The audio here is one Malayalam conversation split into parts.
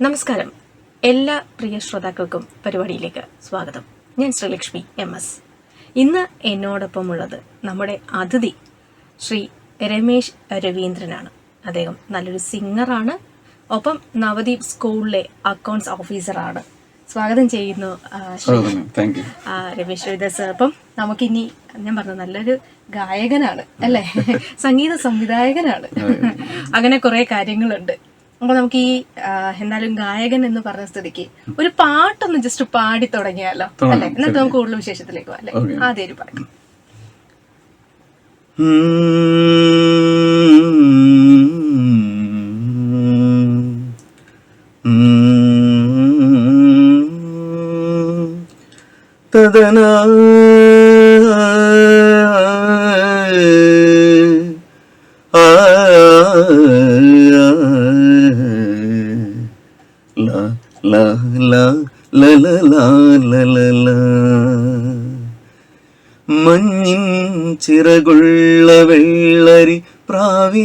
നമസ്കാരം. എല്ലാ പ്രിയ ശ്രോതാക്കൾക്കും പരിപാടിയിലേക്ക് സ്വാഗതം. ഞാൻ ശ്രീലക്ഷ്മി എം എസ്. ഇന്ന് എന്നോടൊപ്പം ഉള്ളത് നമ്മുടെ അതിഥി ശ്രീ രമേശ് രവീന്ദ്രനാണ്. അദ്ദേഹം നല്ലൊരു സിംഗറാണ്. ഒപ്പം നവദീപ് സ്കൂളിലെ അക്കൗണ്ട്സ് ഓഫീസറാണ്. സ്വാഗതം ചെയ്യുന്നു ശ്രീ രമേശ് രവീന്ദ്ര സർ അപ്പം നമുക്കിനി ഞാൻ പറഞ്ഞ നല്ലൊരു ഗായകനാണ് അല്ലേ? സംഗീത സംവിധായകനാണ്. അങ്ങനെ കുറെ കാര്യങ്ങളുണ്ട്. അപ്പൊ നമുക്ക് ഈ എന്തായാലും ഗായകൻ എന്ന് പറഞ്ഞ സ്ഥിതിക്ക് ഒരു പാട്ടൊന്ന് ജസ്റ്റ് പാടി തുടങ്ങിയാലോ അല്ലെ എന്നിട്ട് നമുക്ക് കൂടുതൽ വിശേഷത്തിലേക്ക് പോകാം അല്ലെ ആദ്യം ഒരു പാട്ട് തദന ചിറകുള്ള വെള്ളരി പ്രാവീ.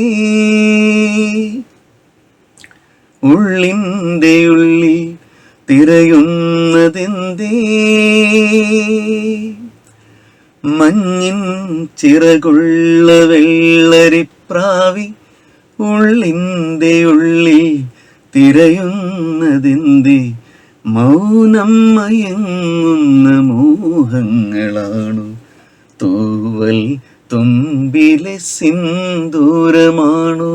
ഉള്ളിന്റെ ഉള്ളി തിരയുന്നതെന്തേ? മഞ്ഞിൻ ചിറകുള്ള വെള്ളരി പ്രാവി. ഉള്ളിന്റെ ഉള്ളി തിരയുന്നതെന്തേ? മൗനം മയങ്ങുന്ന മോഹങ്ങളാണു തൂവൽ തുമ്പിലെ സിന്ദൂരമാണു.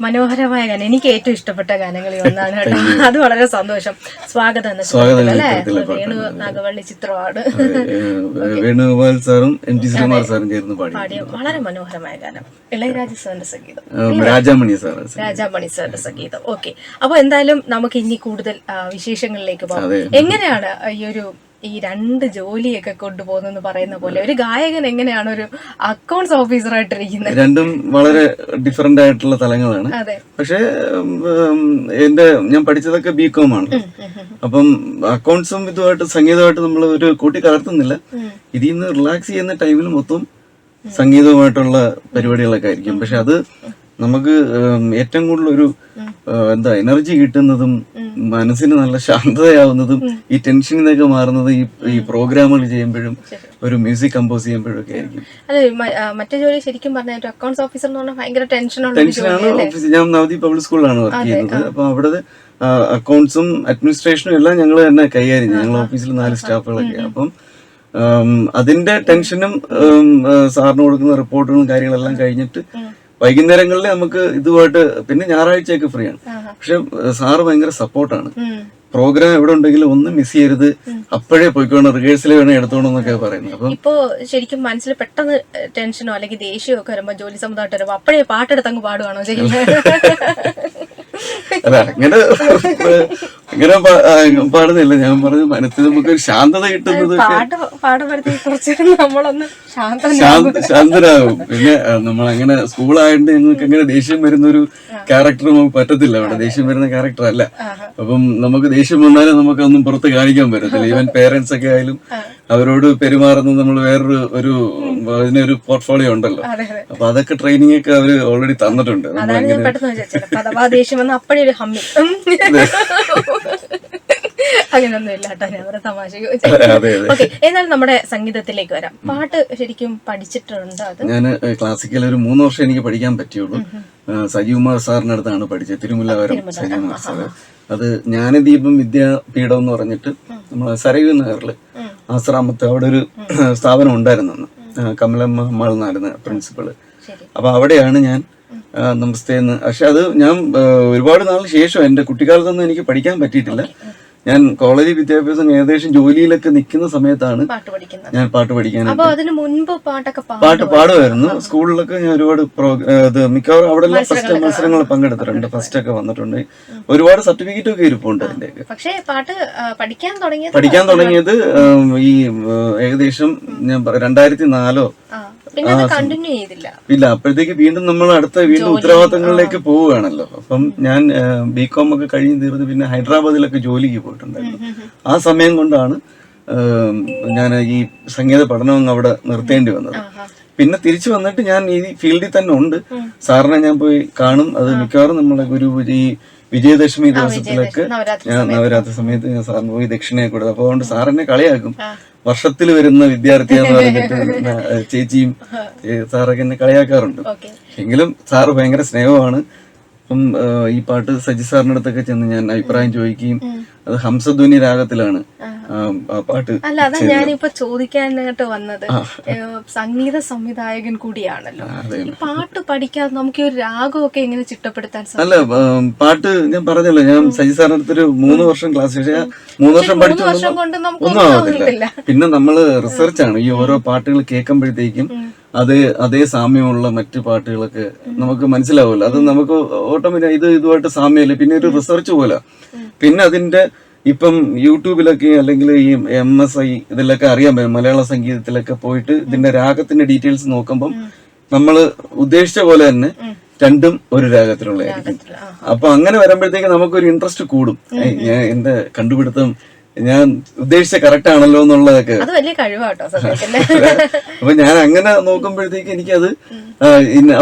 മനോഹരമായ ഗാനം. എനിക്ക് ഏറ്റവും ഇഷ്ടപ്പെട്ട ഗാനങ്ങളിൽ ഒന്നാണ് കേട്ടോ. അത് വളരെ സന്തോഷം. സ്വാഗതം എന്ന അല്ലേ? വേണു നാഗവള്ളി ചിത്രമാണ്. വേണുഗോപാൽ സാറും എം ടി ശ്രീകുമാർ സാറും ചേർന്ന് പാടി. പാടിയ വളരെ മനോഹരമായ ഗാനം. ഇളയരാജ സാറിന്റെ സംഗീതം. രാജാമണി സാർ രാജാമണി സാറിന്റെ സംഗീതം. ഓക്കെ. അപ്പൊ എന്തായാലും നമുക്ക് ഇനി കൂടുതൽ വിശേഷങ്ങളിലേക്ക് പോകാം എങ്ങനെയാണ് ഈ ഒരു ഈ രണ്ട് ജോലിയൊക്കെ കൊണ്ടുപോകുന്നെന്ന് പറയുന്ന പോലെ ഒരു ഗായകൻ എങ്ങനെയാണ് ഒരു അക്കൗണ്ട്സ് ഓഫീസറായിട്ടിരിക്കുന്നത് രണ്ടും വളരെ ഡിഫറെന്റ് ആയിട്ടുള്ള തലങ്ങളാണ്. പക്ഷേ എന്റെ ഞാൻ പഠിച്ചതൊക്കെ ബി കോം ആണ് അപ്പം അക്കൗണ്ട്സും ഇതുമായിട്ട് സംഗീതമായിട്ട് നമ്മൾ ഒരു കൂട്ടി കലർത്തുന്നില്ല. ഇതിൽ നിന്ന് റിലാക്സ് ചെയ്യുന്ന ടൈമിൽ മൊത്തം സംഗീതവുമായിട്ടുള്ള പരിപാടികളൊക്കെ ആയിരിക്കും. പക്ഷെ അത് നമുക്ക് ഏറ്റവും കൂടുതൽ ഒരു എന്താ എനർജി കിട്ടുന്നതും മനസ്സിന് നല്ല ശാന്തതയാവുന്നതും ഈ ടെൻഷനിൽ നിന്നൊക്കെ മാറുന്നത് ഈ ഈ പ്രോഗ്രാമുകൾ ചെയ്യുമ്പോഴും ഒരു മ്യൂസിക് കമ്പോസ് ചെയ്യുമ്പോഴും ഒക്കെ ആയിരിക്കും അതെ മറ്റേ ജോലി ശരിക്കും പറഞ്ഞാൽ ഒരു അക്കൗണ്ട്സ് ഓഫീസർ എന്ന് പറഞ്ഞാൽ ഭയങ്കര ടെൻഷനാണ് ഞാൻ നവദി പബ്ലിക് സ്കൂളിലാണ് വർക്ക് ചെയ്യുന്നത്. അപ്പൊ അവിടെ അക്കൗണ്ട്സും അഡ്മിനിസ്ട്രേഷനും എല്ലാം ഞങ്ങൾ തന്നെ കൈകാര്യം ചെയ്യും. ഞങ്ങൾ ഓഫീസിൽ നാല് സ്റ്റാഫുകളൊക്കെ അപ്പം അതിന്റെ ടെൻഷനും സാറിന് കൊടുക്കുന്ന റിപ്പോർട്ടുകളും കാര്യങ്ങളെല്ലാം കഴിഞ്ഞിട്ട് വൈകുന്നേരങ്ങളിൽ നമുക്ക് ഇതുമായിട്ട് പിന്നെ ഞായറാഴ്ചയൊക്കെ ഫ്രീ ആണ്. പക്ഷെ സാറ് ഭയങ്കര സപ്പോർട്ടാണ്. പ്രോഗ്രാം എവിടെ ഉണ്ടെങ്കിലും ഒന്നും മിസ് ചെയ്യരുത്. അപ്പോഴേ പോയിക്കോണം റിഹേഴ്സൽ വേണേ എടുത്തോണം എന്നൊക്കെ പറയുന്നത്. അപ്പൊ ഇപ്പോ ശരിക്കും മനസ്സിൽ പെട്ടെന്ന് ടെൻഷനോ അല്ലെങ്കിൽ ദേഷ്യമോ ഒക്കെ വരുമ്പോ ജോലി സംബന്ധമായിട്ട് വരുമ്പോ അപ്പോഴേ പാട്ടെടുത്ത് അങ്ങ് പാടുവാണോ ചെയ്യുന്നത് അല്ല അങ്ങനെ അങ്ങനെ പാടുന്നില്ല. ഞാൻ പറഞ്ഞു മനസ്സിൽ നമുക്ക് ഒരു ശാന്തത കിട്ടുന്നത് ശാന്തരാകും പിന്നെ നമ്മൾ അങ്ങനെ സ്കൂളായതുകൊണ്ട് ഞങ്ങൾക്ക് അങ്ങനെ ദേഷ്യം വരുന്ന ഒരു ക്യാരക്ടർ നമുക്ക് പറ്റത്തില്ല. അവിടെ ദേഷ്യം വരുന്ന ക്യാരക്ടർ അല്ല. അപ്പം നമുക്ക് ദേഷ്യം വന്നാലും നമുക്കൊന്നും പുറത്ത് കാണിക്കാൻ പറ്റത്തില്ല. ഈവൻ പേരൻസ് ഒക്കെ ആയാലും അവരോട് പെരുമാറുന്നത് നമ്മൾ വേറൊരു ഒരു അതിനൊരു പോർട്ട്ഫോളിയോ ഉണ്ടല്ലോ. അപ്പൊ അതൊക്കെ ട്രെയിനിങ് ഒക്കെ അവർ ഓൾറെഡി തന്നിട്ടുണ്ട്. അങ്ങനൊന്നും ഇല്ല കേട്ടോ ഞാൻ അതെ ഓക്കെ എന്നാലും നമ്മുടെ സംഗീതത്തിലേക്ക് വരാം. പാട്ട് ശരിക്കും പഠിച്ചിട്ടുണ്ട് അത്? ഞാൻ ക്ലാസിക്കൽ ഒരു മൂന്ന് വർഷം എനിക്ക് പഠിക്കാൻ പറ്റിയുള്ളൂ. സജീവ് സജീവ്കുമാർ സാറിന്റെ അടുത്താണ് പഠിച്ചത്. തിരുമുല്ലവരം സജീവ്കുമാർ സാറ്. അത് ജ്ഞാനദീപം വിദ്യാപീഠം എന്ന് പറഞ്ഞിട്ട് നമ്മളെ സരയൂ നഗറിൽ ആശ്രാമത്ത് അവിടെ ഒരു സ്ഥാപനം ഉണ്ടായിരുന്നു കമലമ്മ മാളുന്നായിരുന്നു പ്രിൻസിപ്പൾ. അപ്പൊ അവിടെയാണ് ഞാൻ നമസ്തേന്ന്. നമസ്തേ എന്ന് പക്ഷെ അത് ഞാൻ ഒരുപാട് നാളിന് ശേഷം എന്റെ കുട്ടിക്കാലത്തൊന്നും എനിക്ക് പഠിക്കാൻ പറ്റിയിട്ടില്ല. ഞാൻ കോളേജ് വിദ്യാഭ്യാസം ഏകദേശം ജോലിയിലൊക്കെ നിൽക്കുന്ന സമയത്താണ് ഞാൻ പാട്ട് പഠിക്കാനായിട്ട് അപ്പൊ അതിന് മുൻപ് പാട്ടൊക്കെ പാ പാട്ട് പാടുമായിരുന്നു. സ്കൂളിലൊക്കെ ഞാൻ ഒരുപാട് ഇത് മിക്കവാറും അവിടെ ഫസ്റ്റ് മത്സരങ്ങൾ പങ്കെടുത്തിട്ടുണ്ട്. ഫസ്റ്റ് ഒക്കെ വന്നിട്ടുണ്ട്. ഒരുപാട് സർട്ടിഫിക്കറ്റ് ഒക്കെ ഇരിപ്പുണ്ട് അതിന്റെയൊക്കെ. പക്ഷേ പാട്ട് പഠിക്കാൻ തുടങ്ങിയത് പഠിക്കാൻ തുടങ്ങിയത് ഈ ഏകദേശം ഞാൻ രണ്ടായിരത്തി നാലോ പിന്നെ അത് കണ്ടിന്യൂ ചെയ്തില്ല. ഇല്ല അപ്പോഴത്തേക്ക് വീണ്ടും നമ്മൾ അടുത്ത വീണ്ടും ഉത്തരവാദിത്തങ്ങളിലേക്ക് പോവുകയാണല്ലോ. അപ്പം ഞാൻ ബി കോം ഒക്കെ കഴിഞ്ഞ് തീർന്ന് പിന്നെ ഹൈദരാബാദിലൊക്കെ ജോലിക്ക് പോയിട്ടുണ്ടായിരുന്നു. ആ സമയം കൊണ്ടാണ് ഞാൻ ഈ സംഗീത പഠനം അവിടെ നിർത്തേണ്ടി വന്നത്. പിന്നെ തിരിച്ചു വന്നിട്ട് ഞാൻ ഈ ഫീൽഡിൽ തന്നെ ഉണ്ട്. സാറിനെ ഞാൻ പോയി കാണും. അത് മിക്കവാറും നമ്മളെ ഗുരു ഈ വിജയദശമി ദിവസത്തിലൊക്കെ ഞാൻ നവരാത്രി സമയത്ത് ഞാൻ സാറിന് പോയി ദക്ഷിണയെ കൊടുത്തു. അപ്പൊ അതുകൊണ്ട് സാറിനെ കളിയാക്കും. വർഷത്തിൽ വരുന്ന വിദ്യാർത്ഥി എന്ന് പറഞ്ഞിട്ട് ചേച്ചിയും സാറൊക്കെ എന്നെ കളിയാക്കാറുണ്ട്. എങ്കിലും സാറ് ഭയങ്കര സ്നേഹമാണ്. അപ്പം ഈ പാട്ട് സജി സാറിന്റെ അടുത്തൊക്കെ ചെന്ന് ഞാൻ അഭിപ്രായം ചോദിക്കുകയും അത് ഹംസധ്വനി രാഗത്തിലാണ്. പാട്ട് അല്ല അതാ ഞാനിപ്പോ ചോദിക്കാനായിട്ട് വന്നത്. സംഗീത സംവിധായകൻ കൂടിയാണല്ലോ. പാട്ട് പഠിക്കാതെ നമുക്ക് ഒരു രാഗമൊക്കെ എങ്ങനെ ചിട്ടപ്പെടുത്താൻ അല്ല പാട്ട് ഞാൻ പറഞ്ഞല്ലോ ഞാൻ സജി സാറിന്റെ അടുത്തൊരു മൂന്ന് വർഷം ക്ലാസ് പക്ഷേ മൂന്ന് വർഷം പഠിച്ചു ഒന്നും ആവത്തില്ല. പിന്നെ നമ്മൾ റിസർച്ചാണ് ഈ ഓരോ പാട്ടുകൾ കേൾക്കുമ്പോഴത്തേക്കും അത് അതേ സാമ്യമുള്ള മറ്റു പാട്ടുകളൊക്കെ നമുക്ക് മനസ്സിലാവുമല്ലോ. അത് നമുക്ക് ഓട്ടോമാറ്റിക് ഇത് ഇതുമായിട്ട് സാമ്യമില്ല. പിന്നെ ഒരു റിസർച്ച് പോലെ. പിന്നെ അതിന്റെ ഇപ്പം യൂട്യൂബിലൊക്കെ അല്ലെങ്കിൽ ഈ എം എസ് ഐ ഇതിലൊക്കെ അറിയാൻ പറ്റും. മലയാള സംഗീതത്തിലൊക്കെ പോയിട്ട് ഇതിന്റെ രാഗത്തിന്റെ ഡീറ്റെയിൽസ് നോക്കുമ്പം നമ്മൾ ഉദ്ദേശിച്ച പോലെ തന്നെ രണ്ടും ഒരു രാഗത്തിലുള്ളതായിരിക്കും. അപ്പൊ അങ്ങനെ വരുമ്പോഴത്തേക്ക് നമുക്കൊരു ഇൻട്രസ്റ്റ് കൂടും. ഞാൻ എന്റെ കണ്ടുപിടുത്തം ഞാൻ ഉദ്ദേശിച്ച കറക്റ്റ് ആണല്ലോ എന്നുള്ളതൊക്കെ. അപ്പൊ ഞാൻ അങ്ങനെ നോക്കുമ്പോഴത്തേക്ക് എനിക്കത്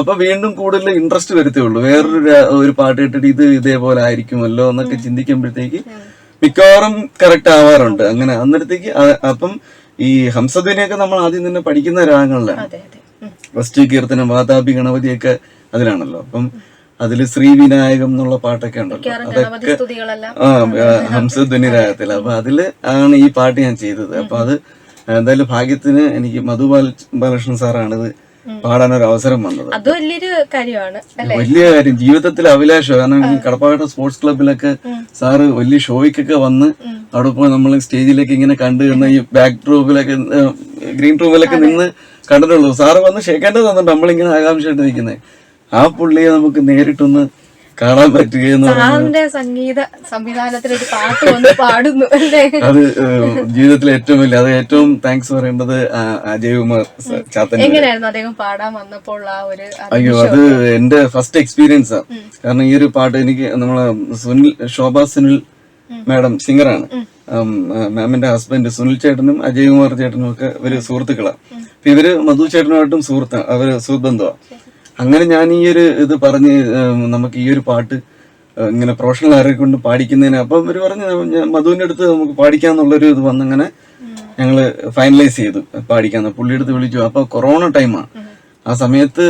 അപ്പൊ വീണ്ടും കൂടുതൽ ഇൻട്രസ്റ്റ് വരത്തേ ഉള്ളൂ. വേറൊരു ഒരു പാട്ട് കേട്ടിട്ട് ഇത് ഇതേപോലെ ആയിരിക്കുമല്ലോ എന്നൊക്കെ ചിന്തിക്കുമ്പോഴത്തേക്ക് മിക്കവാറും കറക്റ്റ് ആവാറുണ്ട്. അങ്ങനെ അന്നേരത്തേക്ക് അപ്പം ഈ ഹംസധ്വനിയൊക്കെ നമ്മൾ ആദ്യം തന്നെ പഠിക്കുന്ന രാഗങ്ങളിലാണ് ഫസ്റ്റ് കീർത്തനം വാതാപി ഗണപതിയൊക്കെ അതിലാണല്ലോ. അപ്പം അതിൽ ശ്രീവിനായകം എന്നുള്ള പാട്ടൊക്കെ ഉണ്ടല്ലോ. അതൊക്കെ ആ ഹംസധ്വനി രാഗത്തിൽ അപ്പൊ അതിൽ ആണ് ഈ പാട്ട് ഞാൻ ചെയ്തത്. അപ്പൊ അത് എന്തായാലും ഭാഗ്യത്തിന് എനിക്ക് മധു ബാല ബാലകൃഷ്ണൻ സാറാണ് പാടാനൊരു അവസരം വന്നത്. അത് വലിയൊരു കാര്യമാണ് വലിയ കാര്യം. ജീവിതത്തിൽ അഭിലാഷം കാരണം കടപ്പാട്ട സ്പോർട്സ് ക്ലബിലൊക്കെ സാറ് വലിയ ഷോയ്ക്കൊക്കെ വന്ന് അവിടെ പോയി നമ്മൾ സ്റ്റേജിലേക്ക് ഇങ്ങനെ കണ്ടു കിടന്ന ഈ ബാക്ക് റൂമിലൊക്കെ ഗ്രീൻ റൂമിലൊക്കെ നിന്ന് കണ്ടിട്ടുള്ളൂ. സാറ് വന്ന് ഷേക്കേണ്ടത് തന്നിട്ട് നമ്മളിങ്ങനെ ആകാംക്ഷയായിട്ട് നിൽക്കുന്നത് ആ പുള്ളിയെ നമുക്ക് നേരിട്ടൊന്ന് കാണാൻ പറ്റുകയെന്ന് സാറിന്റെ സംഗീത സംവിധാനത്തിൽ ഒരു പാട്ട് വന്ന് പാടുന്നു അല്ലേ? അത് ജീവിതത്തിൽ ജീവിതത്തിലെ ഏറ്റവും വലിയ അത് ഏറ്റവും താങ്ക്സ് പറയേണ്ടത് അജയ് കുമാർ ചാത്തൻ എങ്ങനെയായിരുന്നു അദ്ദേഹം പാടാൻ വന്നപ്പോൾ ആ ഒരു അയ്യോ അത് എന്റെ ഫസ്റ്റ് എക്സ്പീരിയൻസാ കാരണം ഈ ഒരു പാട്ട് എനിക്ക് നമ്മളെ സുനിൽ ശോഭ സുനിൽ മാഡം സിംഗറാണ്. മാമിന്റെ ഹസ്ബൻഡ് സുനിൽ ചേട്ടനും അജയ് കുമാർ ചേട്ടനും ഒക്കെ ഇവർ സുഹൃത്തുക്കളാണ് ഇവർ മധു ചേട്ടനുമായിട്ടും സുഹൃത്താണ് അവർ സുഹൃബന്ധമാണ് അങ്ങനെ ഞാൻ ഈ ഒരു ഇത് പറഞ്ഞ് നമുക്ക് ഈ ഒരു പാട്ട് ഇങ്ങനെ പ്രൊഫഷണൽ ആരെ കൊണ്ട് പാടിക്കുന്നതിന് അപ്പം ഇവർ പറഞ്ഞു ഞാൻ മധുവിന്റെ അടുത്ത് നമുക്ക് പാടിക്കാന്നുള്ളൊരു ഇത് വന്നങ്ങനെ ഞങ്ങൾ ഫൈനലൈസ് ചെയ്തു പാടിക്കാന്ന്. പുള്ളി അടുത്ത് വിളിച്ചു അപ്പോൾ കൊറോണ ടൈമാണ് ആ. സമയത്ത്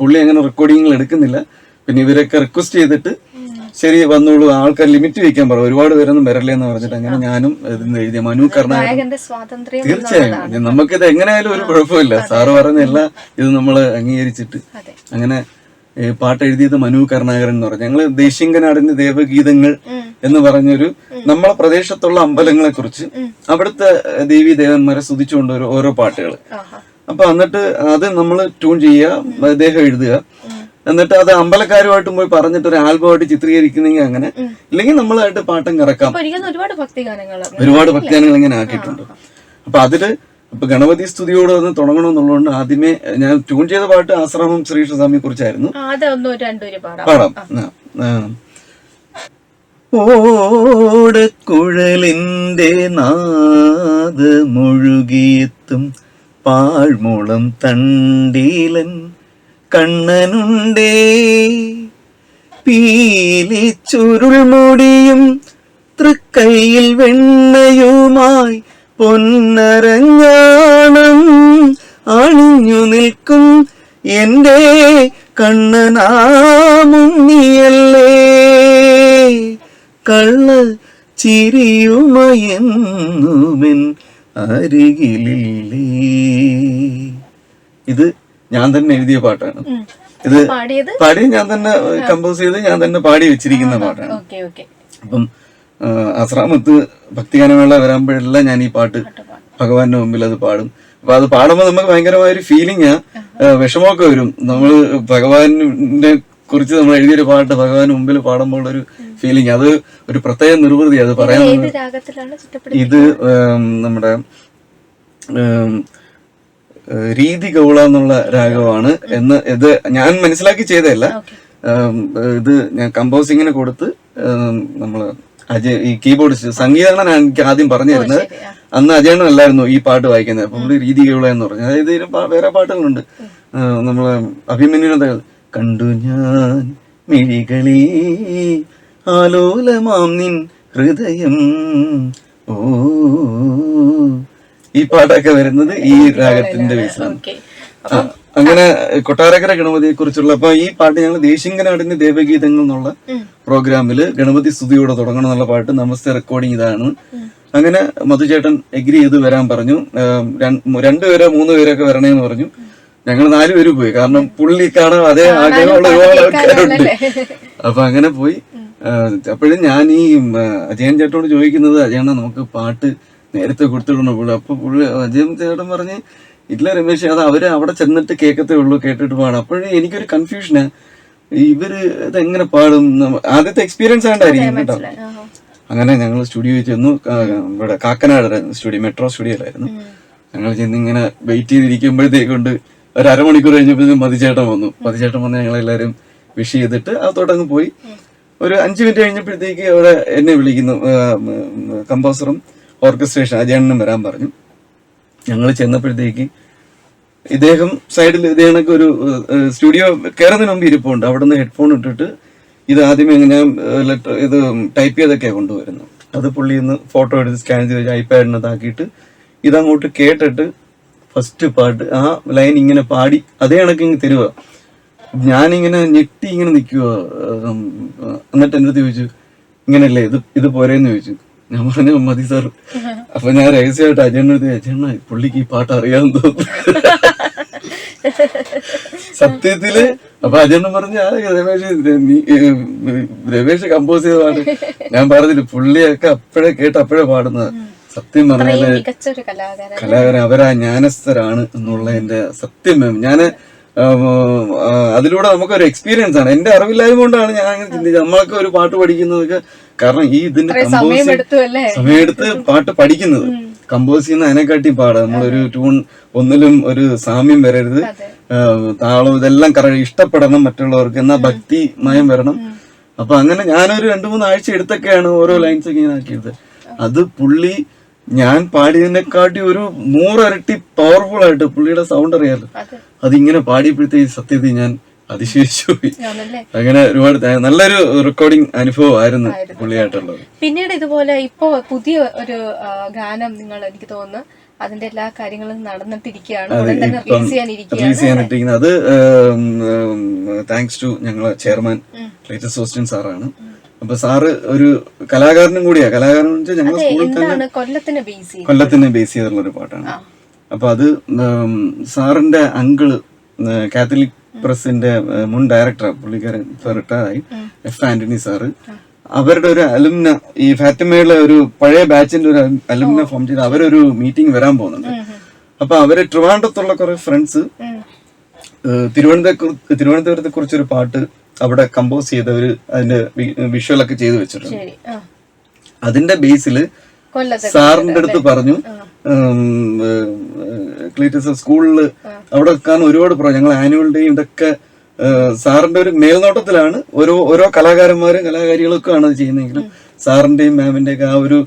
പുള്ളി അങ്ങനെ റെക്കോർഡിങ്ങുകൾ എടുക്കുന്നില്ല. പിന്നെ ഇവരൊക്കെ റിക്വസ്റ്റ് ചെയ്തിട്ട് ശരി വന്നോളൂ. ആൾക്കാർ ലിമിറ്റ് വെക്കാൻ പറ. ഒരുപാട് പേരൊന്നും വരല്ലേ എന്ന് പറഞ്ഞിട്ട് അങ്ങനെ ഞാനും ഇതിന് എഴുതിയ മനു കർണാടക. നായകന്റെ സ്വാതന്ത്ര്യം തീർച്ചയായും. നമുക്കിത് എങ്ങനെയായാലും ഒരു കുഴപ്പമില്ല. സാറ് പറഞ്ഞ എല്ലാ ഇത് നമ്മൾ അംഗീകരിച്ചിട്ട് അങ്ങനെ പാട്ട് എഴുതിയത് മനു കരുണാകരൻ എന്ന് പറഞ്ഞു. ഞങ്ങൾ ദേശിങ്കനാടിന്റെ ദേവഗീതങ്ങൾ എന്ന് പറഞ്ഞൊരു നമ്മളെ പ്രദേശത്തുള്ള അമ്പലങ്ങളെ കുറിച്ച് അവിടുത്തെ ദേവി ദേവന്മാരെ സ്തുതിച്ചുകൊണ്ട് ഓരോ പാട്ടുകൾ അപ്പൊ എന്നിട്ട് അത് നമ്മൾ ട്യൂൺ ചെയ്യുക അദ്ദേഹം എഴുതുക. എന്നിട്ട് അത് അമ്പലക്കാരുമായിട്ടും പോയി പറഞ്ഞിട്ട് ഒരു ആൽബമായിട്ട് ചിത്രീകരിക്കുന്നെങ്കിൽ അങ്ങനെ. ഇല്ലെങ്കിൽ നമ്മളായിട്ട് പാട്ടം കറക്കാം. അപ്പൊ ഒരുപാട് ഭക്തിഗാനങ്ങൾ ഒരുപാട് ഭക്തിഗാനങ്ങൾ ഇങ്ങനെ ആക്കിയിട്ടുണ്ട്. അപ്പൊ അതിൽ ഇപ്പൊ ഗണപതി സ്തുതിയോട് ഒന്ന് തുടങ്ങണമെന്നുള്ളതുകൊണ്ട് ആദ്യമേ ഞാൻ ട്യൂൺ ചെയ്ത പാട്ട് ആശ്രമം ശ്രീകൃഷ്ണസ്വാമിയെ കുറിച്ചായിരുന്നു. പാടാം. ഓടക്കുഴലിന്റെ ആ, മുഴുകിയെത്തും പാഴ്മുളം തണ്ടീലൻ കണ്ണനുണ്ടേ. പീലിച്ചുരുൾ മുടിയും തൃക്കൈയിൽ വെണ്ണയുമായി പൊന്നരഞ്ഞാണം അണിഞ്ഞു നിൽക്കും എന്റെ കണ്ണനാമുന്നിയല്ലേ കള്ള ചിരിയുമയെന്നുമെൻ അരികിലില്ലേ. ഇത് ഞാൻ തന്നെ എഴുതിയ പാട്ടാണ്. ഇത് പാടി ഞാൻ തന്നെ കമ്പോസ് ചെയ്ത് ഞാൻ തന്നെ പാടി വെച്ചിരിക്കുന്ന പാട്ടാണ്. അപ്പം അസ്രാമത്ത് ഭക്തിഗാനമേള വരാമ്പോഴെല്ലാം ഞാൻ ഈ പാട്ട് ഭഗവാന്റെ മുമ്പിൽ അത് പാടും. അപ്പൊ അത് പാടുമ്പോൾ നമുക്ക് ഭയങ്കരമായ ഒരു ഫീലിംഗ് വിഷമമൊക്കെ വരും. നമ്മൾ ഭഗവാന്റെ കുറിച്ച് നമ്മൾ എഴുതിയൊരു പാട്ട് ഭഗവാൻ മുമ്പിൽ പാടുമ്പോൾ ഒരു ഫീലിംഗ് അത് ഒരു പ്രത്യേക നിർവൃതി അത് പറയാൻ ഇത് നമ്മുടെ രീതി ഗൗള എന്നുള്ള രാഗമാണ് എന്ന് ഇത് ഞാൻ മനസ്സിലാക്കി ചെയ്തതല്ല. ഇത് ഞാൻ കമ്പോസിങ്ങിന് കൊടുത്ത് നമ്മൾ അജയ് ഈ കീബോർഡ് സംഗീതമാണ് ഞാൻ എനിക്ക് ആദ്യം പറഞ്ഞു തരുന്നത് അന്ന് അജയണ്ണൻ അല്ലായിരുന്നു ഈ പാട്ട് വായിക്കുന്നത്. അപ്പൊ പുള്ളി രീതി ഗൗള എന്ന് പറഞ്ഞു. അതായത് വേറെ പാട്ടുകളുണ്ട്. നമ്മളെ അഭിമന്യുനത കണ്ടു ഞാൻ മിഴികളി ആലോലമാം നിൻ ഹൃദയം. ഓ ഈ പാട്ടൊക്കെ വരുന്നത് ഈ രാഗത്തിന്റെ ബേസിലാണ് അങ്ങനെ കൊട്ടാരക്കര ഗണപതിയെ കുറിച്ചുള്ള അപ്പൊ ഈ പാട്ട് ഞങ്ങൾ ദേശിംഗനാടിന്റെ ദേവഗീതങ്ങൾ എന്നുള്ള പ്രോഗ്രാമിൽ ഗണപതി സ്തുതിയോടെ തുടങ്ങണം എന്നുള്ള പാട്ട് നമസ്തേ റെക്കോർഡിംഗ് ഇതാണ്. അങ്ങനെ മധുചേട്ടൻ എഗ്രി ചെയ്ത് വരാൻ പറഞ്ഞു. രണ്ടുപേരോ മൂന്ന് പേരൊക്കെ വരണേന്ന് പറഞ്ഞു. ഞങ്ങൾ നാലുപേര് പോയി. കാരണം പുള്ളി കാണാൻ അതേ ആഗ്രഹമുള്ള ഒരുപാട് ആൾക്കാരുണ്ട്. അപ്പൊ അങ്ങനെ പോയി. അപ്പോഴും ഞാൻ ഈ അജയൻ ചേട്ടനോട് ചോദിക്കുന്നത് അജയണ്ണ നമുക്ക് പാട്ട് നേരത്തെ കൊടുത്തിടണം പുള്ളി. അപ്പൊ പുള്ളി അജയം ചേട്ടൻ പറഞ്ഞ് ഇല്ല രമേശ് അത് അവർ അവിടെ ചെന്നിട്ട് കേൾക്കത്തേ ഉള്ളൂ കേട്ടിട്ട് പാടും. അപ്പോഴേ എനിക്കൊരു കൺഫ്യൂഷന് ഇവർ ഇതെങ്ങനെ പാടും? ആദ്യത്തെ എക്സ്പീരിയൻസ് ആണ്ടായിരിക്കും കേട്ടോ. അങ്ങനെ ഞങ്ങൾ സ്റ്റുഡിയോയിൽ ചെന്നു. ഇവിടെ കാക്കനാട് സ്റ്റുഡിയോ മെട്രോ സ്റ്റുഡിയോയിലായിരുന്നു ഞങ്ങൾ ചെന്ന് ഇങ്ങനെ വെയിറ്റ് ചെയ്തിരിക്കുമ്പോഴത്തേക്കൊണ്ട് ഒരു അരമണിക്കൂർ കഴിഞ്ഞപ്പോഴത്തേക്കും മതിച്ചേട്ടൻ വന്നു. മതിച്ചേട്ടൻ വന്ന് ഞങ്ങളെല്ലാവരും വിഷ് ചെയ്തിട്ട് അകത്തോട്ടങ്ങ് പോയി. ഒരു അഞ്ച് മിനിറ്റ് കഴിഞ്ഞപ്പോഴത്തേക്ക് അവിടെ എന്നെ വിളിക്കുന്നു കമ്പോസറും ഓർക്കസ്ട്രേഷൻ അജയണ്ണനും വരാൻ പറഞ്ഞു. ഞങ്ങൾ ചെന്നപ്പോഴത്തേക്ക് ഇദ്ദേഹം സൈഡിൽ ഇതേ ഒരു സ്റ്റുഡിയോ കയറുന്നതിന് മുമ്പ് ഇരിപ്പുണ്ട്. അവിടെ നിന്ന് ഹെഡ്ഫോൺ ഇട്ടിട്ട് ഇത് ആദ്യം എങ്ങനെ ലെറ്റർ ഇത് ടൈപ്പ് ചെയ്തൊക്കെ കൊണ്ടുവരുന്നു അത് പുള്ളി ഇന്ന് ഫോട്ടോ എടുത്ത് സ്കാൻ ചെയ്ത് ഐപാഡിനകത്താക്കിയിട്ട് ഇതങ്ങോട്ട് കേട്ടിട്ട് ഫസ്റ്റ് പാട്ട് ആ ലൈൻ ഇങ്ങനെ പാടി അതേ കണക്ക് ഇങ്ങനെ തരുക ഞാനിങ്ങനെ ഞെട്ടി ഇങ്ങനെ നിൽക്കുക എന്നിട്ട് അടുത്ത് ചോദിച്ചു ഇങ്ങനെയല്ലേ ഇത് ഇത് പോരേന്ന് ചോദിച്ചു. ഞാൻ പറഞ്ഞു മതി സാർ അപ്പൊ ഞാൻ രഹസ്യമായിട്ട് അജണ്ണത് അജണ്ണ പുള്ളിക്ക് ഈ പാട്ട് അറിയാമെന്ന് തോന്നുന്നു. സത്യത്തിൽ അപ്പൊ അജണ്ണൻ പറഞ്ഞ രമേശ് രമേശ് കമ്പോസ് ചെയ്ത പാട്ട്. ഞാൻ പറഞ്ഞില്ല പുള്ളിയൊക്കെ അപ്പോഴേ കേട്ട് അപ്പോഴേ പാടുന്നത്. സത്യം പറഞ്ഞാൽ കലാകാരൻ. അവരാ ജ്ഞാനസ്ഥരാണ് എന്നുള്ള എന്റെ സത്യം. ഞാൻ അതിലൂടെ നമുക്കൊരു എക്സ്പീരിയൻസ് ആണ്. എന്റെ അറിവില്ലായ്മ കൊണ്ടാണ് ഞാൻ അങ്ങനെ ചിന്തിച്ചത്. നമ്മളൊക്കെ ഒരു പാട്ട് പഠിക്കുന്നതൊക്കെ കാരണം ഈ ഇതിന്റെ സമയമെടുത്ത് പാട്ട് പഠിക്കുന്നത്. കമ്പോസ് ചെയ്യുന്ന അതിനെക്കാട്ടി പാടാ നമ്മളൊരു ട്യൂൺ ഒന്നിലും ഒരു സാമ്യം വരരുത്. താളം ഇതെല്ലാം കറ- ഇഷ്ടപ്പെടണം മറ്റുള്ളവർക്ക്. എന്നാ ഭക്തി മയം വരണം. അപ്പൊ അങ്ങനെ ഞാനൊരു രണ്ടു മൂന്ന് ആഴ്ച എടുത്തൊക്കെയാണ് ഓരോ ലൈൻസ് ഒക്കെ ഇങ്ങനെ ആക്കിയത്. അത് പുള്ളി ഞാൻ പാടിയതിനെക്കാട്ടി ഒരു നൂറരട്ടി പവർഫുൾ ആയിട്ട് പുള്ളിയുടെ സൗണ്ട് അറിയാലോ. അതെ പാടിയപ്പോഴത്തെ ഈ സത്യത്തിൽ ഞാൻ അതിശയിച്ചു പോയി. അങ്ങനെ ഒരുപാട് നല്ലൊരു റെക്കോർഡിംഗ് അനുഭവമായിരുന്നു പുള്ളിയായിട്ടുള്ളത്. പിന്നീട് ഇതുപോലെ ഇപ്പോ പുതിയ ഒരു ഗാനം നിങ്ങൾ എനിക്ക് തോന്നുന്നു അതിന്റെ എല്ലാ കാര്യങ്ങളും നടന്നിട്ടിരിക്കുകയാണ്. റിലീസ് ചെയ്യാനിരിക്കുന്നത് അത് താങ്ക്സ് ടു ഞങ്ങളെ ചെയർമാൻ ക്ലേറ്റസ് ഓസ്റ്റിൻ സാറാണ് അപ്പൊ സാറ് ഒരു കലാകാരനും കൂടിയാ. കലാകാരൻ ഞങ്ങൾ സ്കൂളിൽ തന്നെ കൊല്ലത്തിനെ ബേസ് ചെയ്തിട്ടുള്ള ഒരു പാട്ടാണ്. അപ്പൊ അത് സാറിന്റെ അങ്കിൾ കാത്തലിക് പ്രസിന്റെ മുൻ ഡയറക്ടർ പുള്ളിക്കാരൻ റിട്ടയറായി എഫ് ആന്റണി സാറ്. അവരുടെ ഒരു അലുമിന ഈ ഫാറ്റിമയുടെ ഒരു പഴയ ബാച്ചിന്റെ ഒരു അലുമിന ഫോം ചെയ്ത് അവരൊരു മീറ്റിംഗ് വരാൻ പോകുന്നുണ്ട്. അപ്പൊ അവർ ട്രിവാൻഡ്രത്തുള്ള കുറെ ഫ്രണ്ട്സ് തിരുവനന്തപുരത്തെ തിരുവനന്തപുരത്തെ കുറിച്ചൊരു പാട്ട് അവിടെ കമ്പോസ് ചെയ്തവര് അതിന്റെ വിഷ്വൽ ഒക്കെ ചെയ്തു വെച്ചിട്ടുണ്ട്. അതിന്റെ ബേസിൽ സാറിന്റെ അടുത്ത് പറഞ്ഞു ക്ലീറ്റസ് സ്കൂളിൽ അവിടെ വെക്കാൻ ഒരുപാട് പ്രോ ഞങ്ങൾ ആനുവൽ ഡേ ഇതൊക്കെ സാറിന്റെ ഒരു മേൽനോട്ടത്തിലാണ് ഓരോ ഓരോ കലാകാരന്മാരും കലാകാരികളൊക്കെ ആണ് ചെയ്യുന്നതെങ്കിലും സാറിന്റെയും മാമിന്റെ ഒക്കെ ആ ഒരു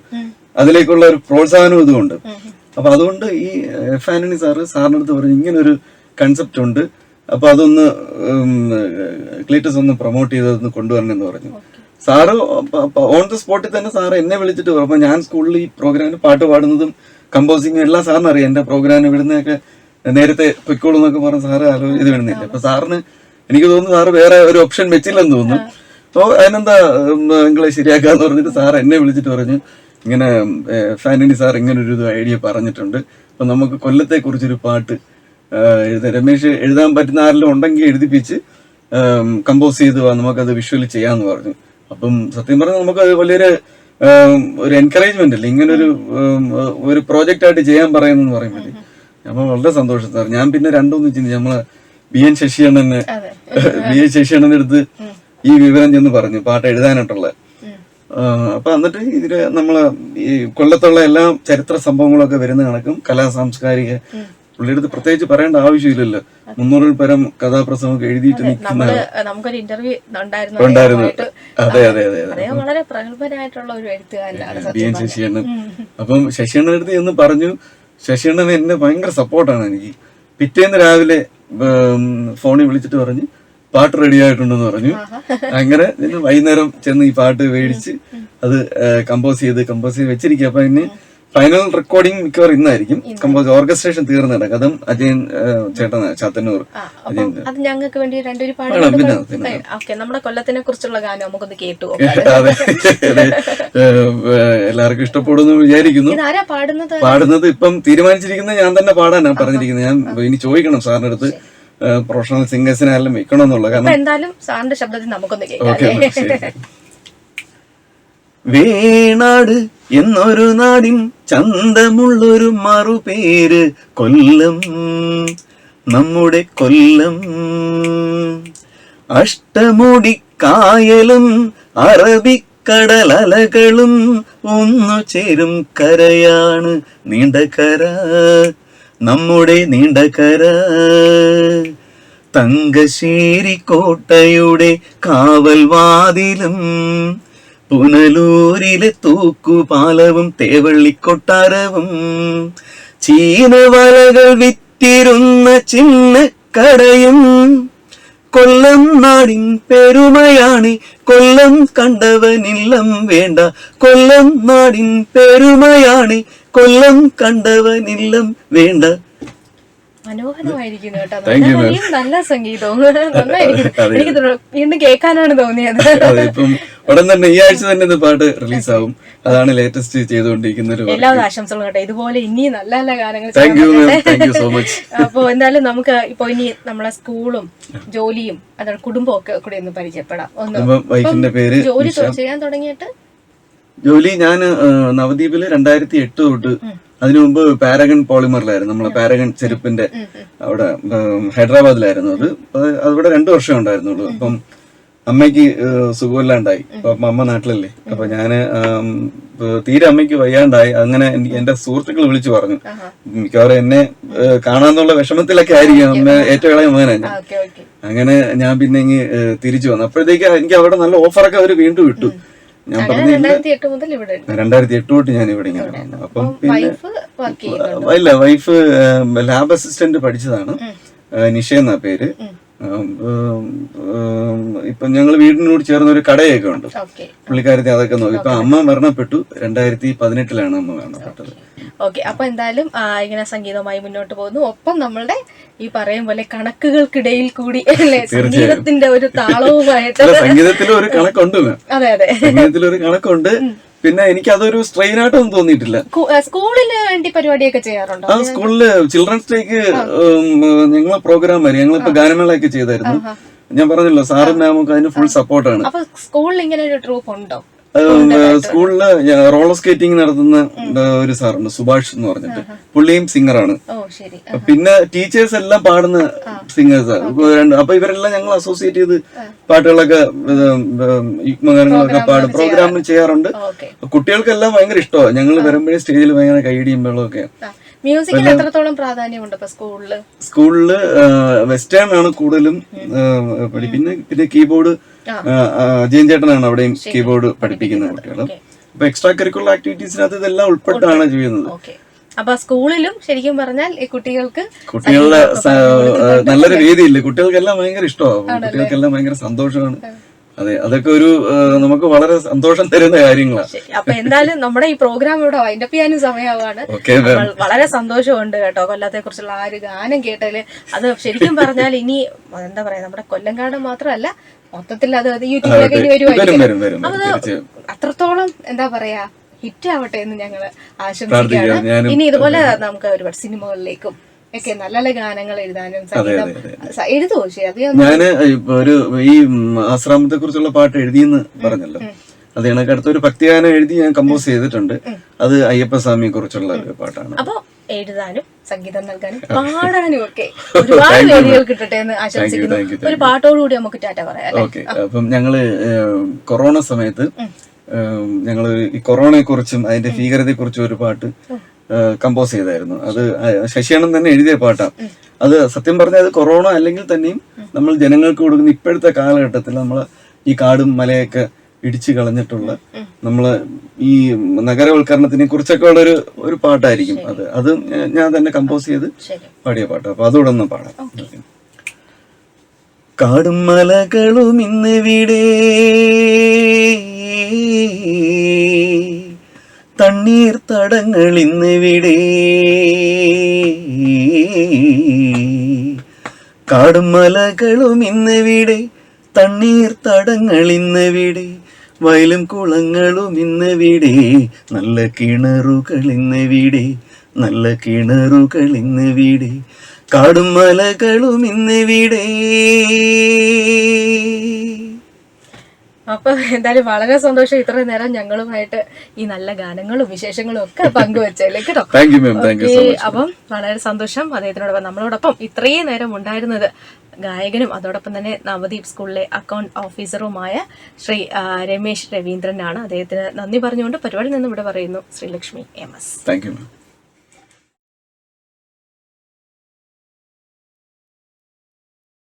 അതിലേക്കുള്ള ഒരു പ്രോത്സാഹനം ഇതുകൊണ്ട്. അപ്പൊ അതുകൊണ്ട് ഈ എഫ് ആന്റണി സാറ് സാറിന്റെ അടുത്ത് പറഞ്ഞു ഇങ്ങനെ ഒരു കൺസെപ്റ്റ് ഉണ്ട്. അപ്പൊ അതൊന്ന് ക്ലീറ്റസ് ഒന്ന് പ്രൊമോട്ട് ചെയ്ത് കൊണ്ടുവരണമെന്ന് പറഞ്ഞു. സാറ് ഓൺ ദ സ്പോട്ടിൽ തന്നെ സാറ് എന്നെ വിളിച്ചിട്ട് അപ്പൊ ഞാൻ സ്കൂളിൽ ഈ പ്രോഗ്രാമിന് പാട്ട് പാടുന്നതും കമ്പോസിങ്ങും എല്ലാം സാറിന് അറിയാം. എന്റെ പ്രോഗ്രാം ഇവിടുന്നൊക്കെ നേരത്തെ പൊയ്ക്കോളൂ എന്നൊക്കെ പറഞ്ഞ സാറ് ആലോ ഇത് വിടുന്നില്ല അപ്പൊ സാറിന് എനിക്ക് തോന്നുന്നു സാറ് വേറെ ഒരു ഓപ്ഷൻ വെച്ചില്ലെന്ന് തോന്നുന്നു. അപ്പോ അതിനെന്താ നിങ്ങളെ ശരിയാക്കാന്ന് പറഞ്ഞിട്ട് സാർ എന്നെ വിളിച്ചിട്ട് പറഞ്ഞു. ഇങ്ങനെ ഫാനിനി സാർ ഇങ്ങനെ ഒരു ഐഡിയ പറഞ്ഞിട്ടുണ്ട്. അപ്പൊ നമുക്ക് കൊല്ലത്തെ കുറിച്ചൊരു പാട്ട് എഴുത രമേശ് എഴുതാൻ പറ്റുന്ന ആരെല്ലാം ഉണ്ടെങ്കിൽ എഴുതിപ്പിച്ച് കമ്പോസ് ചെയ്ത് നമുക്കത് വിഷ്വലി ചെയ്യാന്ന് പറഞ്ഞു. അപ്പം സത്യം പറഞ്ഞാൽ നമുക്ക് വലിയൊരു ഒരു എൻകറേജ്മെന്റ് അല്ലേ? ഇങ്ങനെ ഒരു ഒരു പ്രോജക്റ്റ് ആയിട്ട് ചെയ്യാൻ പറയുന്നെന്ന് പറയുമ്പോൾ നമ്മൾ വളരെ സന്തോഷം സാർ. ഞാൻ പിന്നെ രണ്ടൊന്നും ചിന്തി നമ്മൾ ബി എൻ ശശിയണ്ണനെ ബി എൻ ശശിയണ്ണന്റെ അടുത്ത് ഈ വിവരം ചെന്ന് പറഞ്ഞു പാട്ട് എഴുതാനായിട്ടുള്ള. അപ്പൊ എന്നിട്ട് ഇതിൽ നമ്മൾ ഈ കൊല്ലത്തുള്ള എല്ലാ ചരിത്ര സംഭവങ്ങളൊക്കെ വരുന്ന കണക്കും കലാ സാംസ്കാരിക പുള്ളിയുടെ അടുത്ത് പ്രത്യേകിച്ച് പറയേണ്ട ആവശ്യമില്ലല്ലോ. മുന്നൂറിൽ പരം കഥാപ്രസംഗമൊക്കെ എഴുതിയിട്ട് നിൽക്കുന്ന നമുക്കൊരു ഇന്റർവ്യൂ ഉണ്ടായിരുന്നു. അതെ അതെ അതെ വളരെ പ്രഗത്ഭനായിട്ടുള്ള ഒരു എഴുത്തുകാരനാണ് ബി സത്യം എൻ പറഞ്ഞാൽ. ശശിയണ്ണൻ അപ്പം ശശിയണ്ണൻ അടുത്ത് എന്ന് പറഞ്ഞു ശശിയണ്ണൻ എന്നെ ഭയങ്കര സപ്പോർട്ടാണ് എനിക്ക്. പിറ്റേന്ന് രാവിലെ ഫോണിൽ വിളിച്ചിട്ട് പറഞ്ഞു പാട്ട് റെഡി ആയിട്ടുണ്ടെന്ന് പറഞ്ഞു. അങ്ങനെ വൈകുന്നേരം ചെന്ന് ഈ പാട്ട് മേടിച്ച് അത് കമ്പോസ് ചെയ്ത് കമ്പോസ് ചെയ്ത് വെച്ചിരിക്കുക അപ്പൊ അതിന് ഫൈനൽ റെക്കോർഡിംഗ് മിക്കവാറും ഇന്നായിരിക്കും. കമ്പോസ് ഓർക്കസ്ട്രേഷൻ തീർന്നിട കഥം അജയൻ ചേട്ടൻ ചാത്തന്നൂർ. അത് ഞങ്ങൾക്ക് വേണ്ടി രണ്ടുപേരും പാട്ട്. നമ്മുടെ കൊല്ലത്തിനെ കുറിച്ചുള്ള ഗാനം നമുക്കൊന്ന് കേട്ടു അതെ. അതെ. എല്ലാവർക്കും ഇഷ്ടപ്പെടുമെന്ന് വിചാരിക്കുന്നു. പാടുന്നത്? പാടുന്നത് ഇപ്പം തീരുമാനിച്ചിരിക്കുന്നത് ഞാൻ തന്നെ പാടാനാണ് പറഞ്ഞിരിക്കുന്നത്. ഞാൻ ഇനി ചോദിക്കണം സാറിന്റെ അടുത്ത്. പ്രൊഫഷണൽ സിംഗേഴ്സിനെല്ലാം വെക്കണമെന്നുള്ള എന്നുള്ള കാരണം. എന്തായാലും സാറിന്റെ ശബ്ദത്തിൽ നമുക്കൊന്ന് കേൾക്കാം വേണാട് എന്നൊരു നാടിൻ ചന്തമുള്ളൊരു മറുപേര് കൊല്ലം നമ്മുടെ കൊല്ലം. അഷ്ടമുടി കായലും അറബിക്കടലലകളും ഒന്നു ചേരും കരയാണ് നീണ്ടകര നമ്മുടെ നീണ്ടകര. തങ്കശ്ശേരി കോട്ടയുടെ കാവൽ വാതിലും പുനലൂരിലെ തൂക്കുപാലവും തേവള്ളിക്കൊട്ടാരവും ചീനവലകൾ വിറ്റിരുന്ന ചിന്നക്കടയും കൊല്ലം നാടിൻ പെരുമയാണ് കൊല്ലം കണ്ടവനില്ലം വേണ്ട. കൊല്ലം നാടിൻ പെരുമയാണ് കൊല്ലം കണ്ടവനില്ലം വേണ്ട. മനോഹരമായിരിക്കുന്നു കേട്ടോ. നല്ല. സംഗീതവും. നന്നായിരിക്കുന്നു. എനിക്ക് വീണ്ടും കേൾക്കാനാണ് തോന്നിയത്. ഉടൻ തന്നെ ഈ ആഴ്ച തന്നെ ഇത് പാട്ട് റിലീസാവും. അതാണ് ലേറ്റസ്റ്റ് ചെയ്തുകൊണ്ടിരിക്കുന്ന ഒരു എല്ലാവിധ ആശംസകളും കേട്ടോ. ഇതുപോലെ ഇനി നല്ല നല്ല ഗാനങ്ങൾ thank you thank you so much അപ്പൊ എന്തായാലും നമുക്ക് ഇപ്പൊ ഇനി നമ്മളെ സ്കൂളും ജോലിയും അതാണ് കുടുംബവും ഒക്കെ കൂടി ഒന്ന് പരിചയപ്പെടാം. ഒന്ന് പേര് ജോലി ചെയ്യാൻ തുടങ്ങിയിട്ട്? ജോലി ഞാൻ നവദ്വീപിൽ രണ്ടായിരത്തി എട്ട് തൊട്ട് അതിനു മുമ്പ് പാരഗൺ പോളിമറിലായിരുന്നു. നമ്മളെ പാരഗൺ ചെരുപ്പിന്റെ അവിടെ ഹൈദരാബാദിലായിരുന്നു അത്. അവിടെ രണ്ടു വർഷം ഉണ്ടായിരുന്നുള്ളൂ. അപ്പം അമ്മയ്ക്ക് സുഖമില്ലാണ്ടായി. അപ്പൊ അമ്മ നാട്ടിലല്ലേ. അപ്പൊ ഞാൻ തീരെ അമ്മയ്ക്ക് വയ്യാണ്ടായി. അങ്ങനെ എന്റെ സുഹൃത്തുക്കൾ വിളിച്ചു പറഞ്ഞു. മിക്കവാറും എന്നെ കാണാന്നുള്ള വിഷമത്തിലൊക്കെ ആയിരിക്കും അമ്മ ഏറ്റവും ഇളയ ഞാൻ ഓക്കെ അങ്ങനെ ഞാൻ പിന്നെ ഇങ്ങ് തിരിച്ചു വന്നു. അപ്പോഴത്തേക്ക് എനിക്ക് അവിടെ നല്ല ഓഫറൊക്കെ അവർ വീണ്ടും ഇട്ടു. ഞാൻ പറഞ്ഞു രണ്ടായിരത്തി എട്ട് തൊട്ട് ഞാൻ ഇവിടെ ഇങ്ങനെ അപ്പം പിന്നെ ഇല്ല വൈഫ് ലാബ് അസിസ്റ്റന്റ് പഠിച്ചതാണ്. നിഷ എന്നാ പേര്. ഇപ്പൊ ഞങ്ങൾ വീടിനോട് ചേർന്ന ഒരു കടയൊക്കെ ഉണ്ട്. പുള്ളിക്കാരത്തി അതൊക്കെ നോക്കി. ഇപ്പൊ അമ്മ മരണപ്പെട്ടു. രണ്ടായിരത്തി പതിനെട്ടിലാണ് അമ്മ മരണപ്പെട്ടത്. ഓക്കെ. അപ്പൊ എന്തായാലും ഇങ്ങനെ സംഗീതവുമായി മുന്നോട്ട് പോകുന്നു. ഒപ്പം നമ്മളുടെ ഈ പറയും പോലെ കണക്കുകൾക്കിടയിൽ കൂടി അല്ലേ? സംഗീതത്തിന്റെ ഒരു താളവുമായിട്ട് സംഗീതത്തിൽ ഒരു കണക്കുണ്ട് അതെ അതെ. സംഗീതത്തിൽ ഒരു കണക്കുണ്ട് പിന്നെ എനിക്ക് അതൊരു സ്ട്രെയിൻ ആയിട്ടൊന്നും തോന്നിയിട്ടില്ല. സ്കൂളിന് വേണ്ടി പരിപാടിയൊക്കെ ചെയ്യാറുണ്ടോ? ആ സ്കൂളിൽ ചിൽഡ്രൻസ് ഡേക്ക് ഞങ്ങൾ പ്രോഗ്രാം വരും ഞങ്ങളിപ്പോ ഗാനമേളയൊക്കെ ചെയ്തായിരുന്നു. ഞാൻ പറഞ്ഞല്ലോ സാറും മാമും അതിന് ഫുൾ സപ്പോർട്ടാണ് സ്കൂളിൽ ഇങ്ങനെ ഒരു ട്രൂപ്പ് ഉണ്ടോ? സ്കൂളിൽ റോളർ സ്കേറ്റിംഗ് നടത്തുന്ന ഒരു സാറുണ്ട് സുഭാഷ് എന്ന് പറഞ്ഞിട്ട്. പുള്ളിയും സിംഗറാണ്. പിന്നെ ടീച്ചേഴ്സ് എല്ലാം പാടുന്ന സിംഗേഴ്സ് അപ്പൊ ഇവരെല്ലാം ഞങ്ങൾ അസോസിയേറ്റ് ചെയ്ത് പാട്ടുകളൊക്കെ യുഗ്മഗാനങ്ങളൊക്കെ പാടും പ്രോഗ്രാം ചെയ്യാറുണ്ട്. കുട്ടികൾക്കെല്ലാം ഭയങ്കര ഇഷ്ടമാണ് ഞങ്ങൾ വരുമ്പോഴേ സ്റ്റേജിൽ ഭയങ്കര കൈയടിയും വെള്ളമൊക്കെ മ്യൂസിക്കിന് എത്രത്തോളം പ്രാധാന്യമുണ്ട് ഇപ്പൊ സ്കൂളിൽ? സ്കൂളിൽ വെസ്റ്റേൺ ആണ് കൂടുതലും പിന്നെ പിന്നെ കീബോർഡ് അജയൻ ചേട്ടനാണ് അവിടെയും കീബോർഡ് പഠിപ്പിക്കുന്ന കുട്ടികൾ. അപ്പൊ എക്സ്ട്രാ കരിക്കുലർ ആക്ടിവിറ്റീസിനകത്ത് ഇതെല്ലാം ഉൾപ്പെട്ടാണ് ചെയ്യുന്നത്. അപ്പൊ സ്കൂളിലും ശരിക്കും പറഞ്ഞാൽ ഈ കുട്ടികൾക്ക് കുട്ടികളുടെ നല്ലൊരു രീതിയില്ല കുട്ടികൾക്കെല്ലാം ഭയങ്കര ഇഷ്ടമാണ് കുട്ടികൾക്കെല്ലാം ഭയങ്കര സന്തോഷമാണ്. അതെ അതൊക്കെ ഒരു നമുക്ക് വളരെ സന്തോഷം തരുന്ന കാര്യങ്ങളാണ്. അപ്പൊ എന്തായാലും നമ്മുടെ ഈ പ്രോഗ്രാം ഇവിടെ വൈൻഡപ്പ് ചെയ്യാനും സമയമാണ് വളരെ സന്തോഷമുണ്ട് കേട്ടോ കൊല്ലത്തെ കുറിച്ചുള്ള ആ ഒരു ഗാനം കേട്ടാൽ അത് ശരിക്കും പറഞ്ഞാൽ ഇനി എന്താ പറയാ നമ്മുടെ കൊല്ലംകാട് മാത്രമല്ല മൊത്തത്തിൽ അത് അത് യൂട്യൂബിലൊക്കെ ഇനി വരുമായിരിക്കും അത് അത്രത്തോളം എന്താ പറയാ ഹിറ്റ് ആവട്ടെ എന്ന് ഞങ്ങൾ ആശംസിക്കുകയാണ്. ഇനി ഇതുപോലെ നമുക്ക് ഒരുപാട് സിനിമകളിലേക്കും ഒക്കെ നല്ല നല്ല ഗാനങ്ങൾ എഴുതാനും സംഗീതം എഴുതുമോ ഞാൻ ഒരു ഈ ആശ്രാമത്തെ കുറിച്ചുള്ള പാട്ട് എഴുതിയെന്ന് പറഞ്ഞല്ലോ. അത് കണക്കടുത്ത് ഒരു ഭക്തിഗാനം എഴുതി ഞാൻ കമ്പോസ് ചെയ്തിട്ടുണ്ട്. അത് അയ്യപ്പസ്വാമിയെ കുറിച്ചുള്ള ഒരു പാട്ടാണ്. അപ്പൊ എഴുതാനും സംഗീതം നൽകാനും പാടാനും ഒക്കെ ഒരുപാട് വേദികൾ കിട്ടട്ടെ എന്ന് ആശംസിക്കുന്നു. ഒരു പാട്ടോടുകൂടി നമുക്ക് ടാറ്റ പറയാം ഓക്കെ അപ്പം ഞങ്ങൾ കൊറോണ സമയത്ത് ഞങ്ങൾ ഈ കൊറോണയെ കുറിച്ചും അതിന്റെ ഭീകരതയെ കുറിച്ചും ഒരു പാട്ട് കമ്പോസ് ചെയ്തായിരുന്നു. അത് ശശിയാണൻ തന്നെ എഴുതിയ പാട്ടാണ്. അത് സത്യം പറഞ്ഞാൽ അത് കൊറോണ അല്ലെങ്കിൽ തന്നെയും നമ്മൾ ജനങ്ങൾക്ക് കൊടുക്കുന്ന ഇപ്പോഴത്തെ കാലഘട്ടത്തിൽ നമ്മൾ ഈ കാടും മലയൊക്കെ ഇടിച്ചു കളഞ്ഞിട്ടുള്ള നമ്മളെ ഈ നഗരവൽക്കരണത്തിനെ കുറിച്ചൊക്കെ ഉള്ള ഒരു ഒരു പാട്ടായിരിക്കും അത്. അത് ഞാൻ- തന്നെ കമ്പോസ് ചെയ്ത് പാടിയ പാട്ട്. അപ്പൊ അതോടെ ഒന്ന് പാടാം. കാടും മലകളും ഇന്ന് വീടേ. തണ്ണീർ തടങ്ങൾ ഇന്ന് വിടെ. കാടും മലകളും ഇന്ന് വിടെ. തണ്ണീർ തടങ്ങൾ ഇന്ന് വിടെ. വയലും കുളങ്ങളും ഇന്ന് വിടെ. നല്ല കിണറുകൾ ഇന്ന് വിടെ. നല്ല കിണറുകൾ ഇന്ന് വിടെ. കാടും മലകളും ഇന്ന് വിടെ. അപ്പൊ എന്തായാലും വളരെ സന്തോഷം ഇത്രയും നേരം ഞങ്ങളുമായിട്ട് ഈ നല്ല ഗാനങ്ങളും വിശേഷങ്ങളും ഒക്കെ പങ്കുവച്ചല്ലേ കേട്ടോ. അപ്പം വളരെ സന്തോഷം അദ്ദേഹത്തിനോടൊപ്പം നമ്മളോടൊപ്പം ഇത്രയും നേരം ഉണ്ടായിരുന്നത്. ഗായകനും അതോടൊപ്പം തന്നെ നവദീപ് സ്കൂളിലെ അക്കൗണ്ട് ഓഫീസറുമായ ശ്രീ രമേശ് രവീന്ദ്രനാണ്. അദ്ദേഹത്തിന് നന്ദി പറഞ്ഞുകൊണ്ട് പരിപാടി നിന്നും ഇവിടെ പറയുന്നു Sreelakshmi M S. Thank you